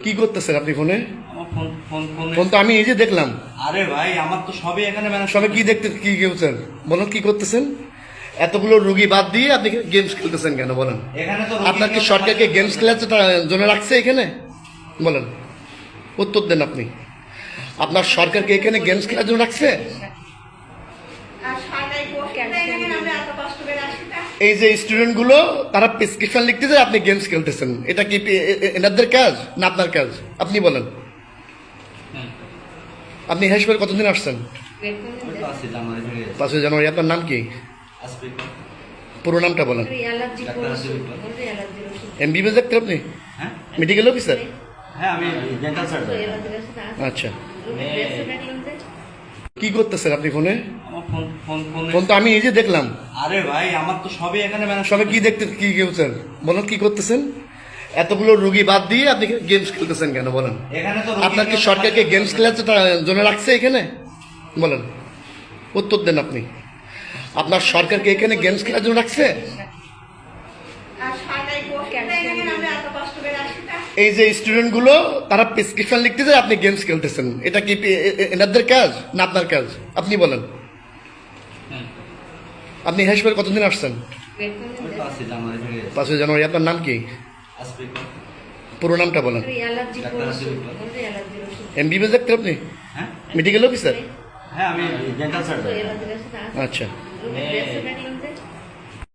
কি করতেছেন আপনি ফোনে? আমার ফোন ফোন ফোনে। ফোন তো আমি এই যে দেখলাম। আরে ভাই আমার তো সবই এখানে সবে কি দেখতে কি করছেন বলুন কি করতেছেন? এতগুলো রুগী বাদ দিয়ে আপনি গেমস খেলতেছেন কেন? বলেন। আপনার কি সরকারকে গেমস খেলার জন্য রাখছে এখানে? বলেন। উত্তর দেন আপনি। আপনার সরকারকে এখানে গেমস খেলার জন্য রাখছে। এই যে স্টুডেন্টগুলো তারা প্রেসক্রিপশন লিখতেছে আপনি গেমস খেলতেছেন। এটা কি এনাদের কাজ না আপনার কাজ? আপনি বলেন। আপনি হেসবের কতদিন আসছেন? পাঁচই জানুয়ারি। আপনার নাম কি? পুরো নামটা বলেন। এমবিবিএস ডাক্তার আপনি? হ্যাঁ মেডিকেল অফিসার হ্যাঁ আমি ডেন্টাল সার্জন অ্যালার্জির ওষুধ আছে আচ্ছা কি করতেছেন আপনি ফোনে? আমার ফোন ফোন ফোনে ফোন তো আমি এই যে দেখলাম। আরে ভাই আমার তো সবই এখানে ম্যানেজ সবে কি দেখতে কি করছেন? বলুন কি করতেছেন? এতগুলো রুগী বাদ দিয়ে আপনি গেমস খেলতেছেন কেন? বলেন। আপনার কি সরকারকে গেমস খেলার জন্য রাখছে এখানে? বলেন। উত্তর দেন আপনি। আপনার সরকারকে এখানে গেমস খেলার জন্য রাখছে? এই যে স্টুডেন্টগুলো তারা প্রেসক্রিপশন লিখতেছে আপনি গেমস খেলতেছেন। এটা কি এনাদের কাজ না আপনার কাজ? আপনি বলেন। আপনি হেসবের কতদিন আসছেন? পাঁচই জানুয়ারি আপনার নাম কি? পুরো নামটা বলেন। এমবিবিএস ডাক্তার আপনি? হ্যাঁ মেডিকেল অফিসার হ্যাঁ আচ্ছা।